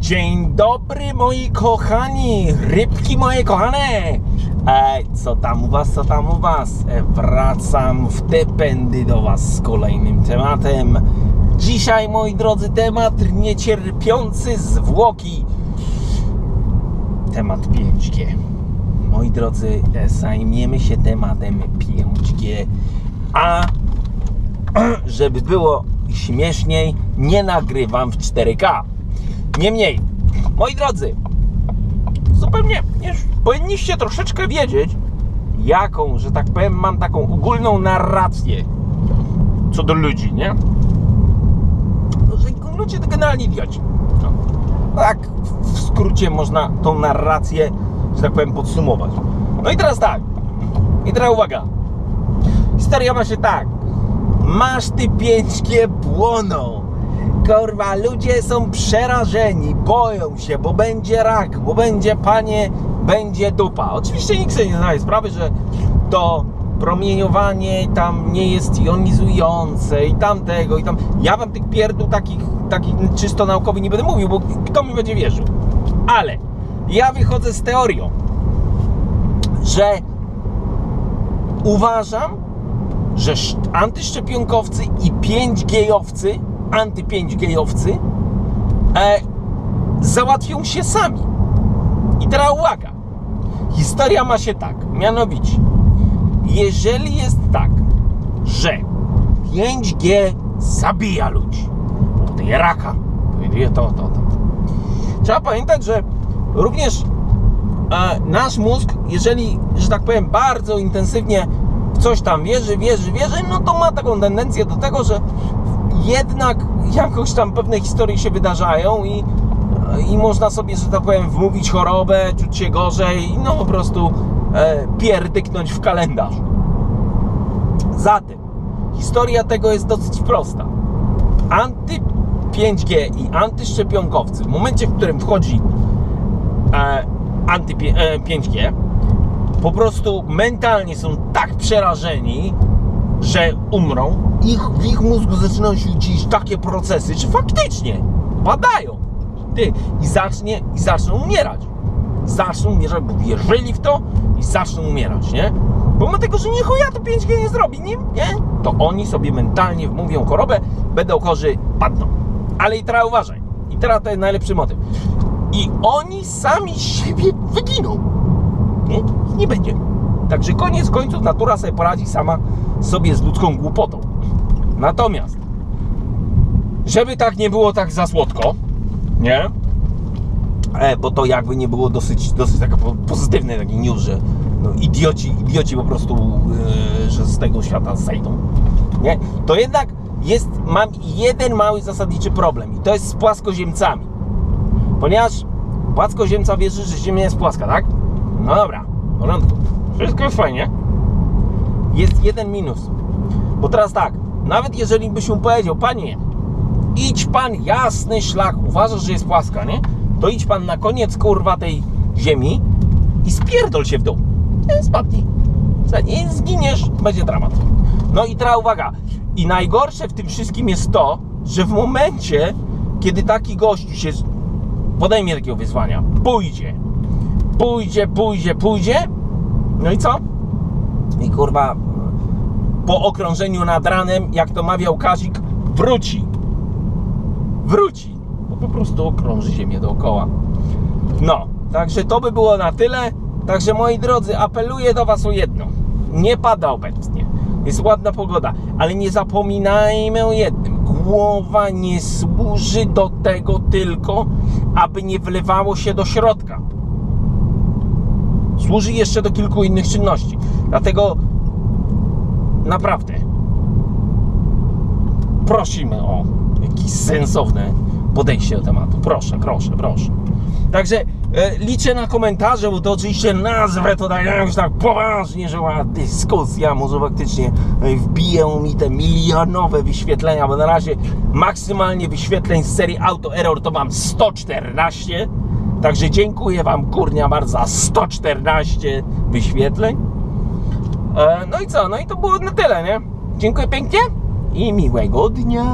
Dzień dobry moi kochani, rybki moje kochane. E, co tam u was, co tam u was? E, wracam w te pędy do was z kolejnym tematem. Dzisiaj moi drodzy temat niecierpiący zwłoki. Temat 5G. Moi drodzy, e, zajmiemy się tematem 5G. A żeby było śmieszniej, nie nagrywam w 4K. Niemniej, moi drodzy, zupełnie już powinniście troszeczkę wiedzieć, jaką, że tak powiem, mam taką ogólną narrację co do ludzi, nie? No, że ludzie to generalnie idioci. No. Tak w skrócie można tą narrację, że tak powiem, podsumować. No i teraz tak. I teraz uwaga. Historia ma się tak. Masz ty 5G płoną. Kurwa, ludzie są przerażeni, boją się, bo będzie rak, bo będzie panie, będzie dupa. Oczywiście nikt sobie nie zdaje sprawy, że to promieniowanie tam nie jest jonizujące i tamtego i tam. Ja wam tych pierdół takich, takich czysto naukowych nie będę mówił, bo kto mi będzie wierzył. Ale ja wychodzę z teorią, że uważam, że sz- antyszczepionkowcy i 5G-owcy, anty-5G-owcy e, załatwią się sami. I teraz uwaga. Historia ma się tak, mianowicie, jeżeli jest tak, że 5G zabija ludzi, powoduje raka, powoduje to, to, to. Trzeba pamiętać, że również e, nasz mózg, jeżeli, że tak powiem, bardzo intensywnie w coś tam wierzy, wierzy, wierzy, no to ma taką tendencję do tego, że jednak jakoś tam pewne historie się wydarzają i, i można sobie, że tak powiem, wmówić chorobę, czuć się gorzej no po prostu e, pierdyknąć w kalendarz. Zatem historia tego jest dosyć prosta. Anty 5G i antyszczepionkowcy w momencie, w którym wchodzi e, anty 5G, po prostu mentalnie są tak przerażeni, że umrą. Ich, w ich mózgu zaczynają się dziś takie procesy, że faktycznie badają. Ty, i zacznie, i zaczną umierać. Zaczną umierać, bo wierzyli w to i zaczną umierać, nie? Pomimo tego, że nie chuja to 5G nie zrobi, nie? nie? To oni sobie mentalnie wmówią chorobę, będą chorzy, padną. Ale i teraz uważaj. I teraz to jest najlepszy motyw. I oni sami siebie wyginą. Nie? Nie będzie. Także koniec końców natura sobie poradzi sama sobie z ludzką głupotą. Natomiast, żeby tak nie było tak za słodko, nie? E, bo to jakby nie było dosyć, dosyć taka po- pozytywny taki news, że no, idioci, idioci po prostu, e, że z tego świata zejdą, nie? To jednak jest, mam jeden mały zasadniczy problem i to jest z płaskoziemcami. Ponieważ płaskoziemca wierzy, że Ziemia jest płaska, tak? No dobra, w porządku. Wszystko jest fajnie. Jest jeden minus. Bo teraz tak, nawet jeżeli byś mu powiedział, panie, idź pan jasny szlak, uważasz, że jest płaska, nie? To idź pan na koniec kurwa tej ziemi i spierdol się w dół. Spadnij. Spadnij, zginiesz, będzie dramat. No i teraz uwaga. I najgorsze w tym wszystkim jest to, że w momencie, kiedy taki gościu się podejmie takiego wyzwania, pójdzie, pójdzie, pójdzie, pójdzie, no i co? I kurwa, po okrążeniu nad ranem, jak to mawiał Kazik, wróci. Wróci. Bo po prostu okrąży ziemię dookoła. No, także to by było na tyle. Także moi drodzy, apeluję do Was o jedno. Nie pada obecnie. Jest ładna pogoda, ale nie zapominajmy o jednym. Głowa nie służy do tego tylko, aby nie wlewało się do środka służy jeszcze do kilku innych czynności. Dlatego naprawdę prosimy o jakieś sensowne podejście do tematu. Proszę, proszę, proszę. Także e, liczę na komentarze, bo to oczywiście nazwę to tak jakoś tak poważnie, że była dyskusja, może faktycznie e, wbiję mi te milionowe wyświetlenia, bo na razie maksymalnie wyświetleń z serii Auto Error to mam 114. Także dziękuję Wam kurnia bardzo za 114 wyświetleń. E, no i co? No i to było na tyle, nie? Dziękuję pięknie i miłego dnia.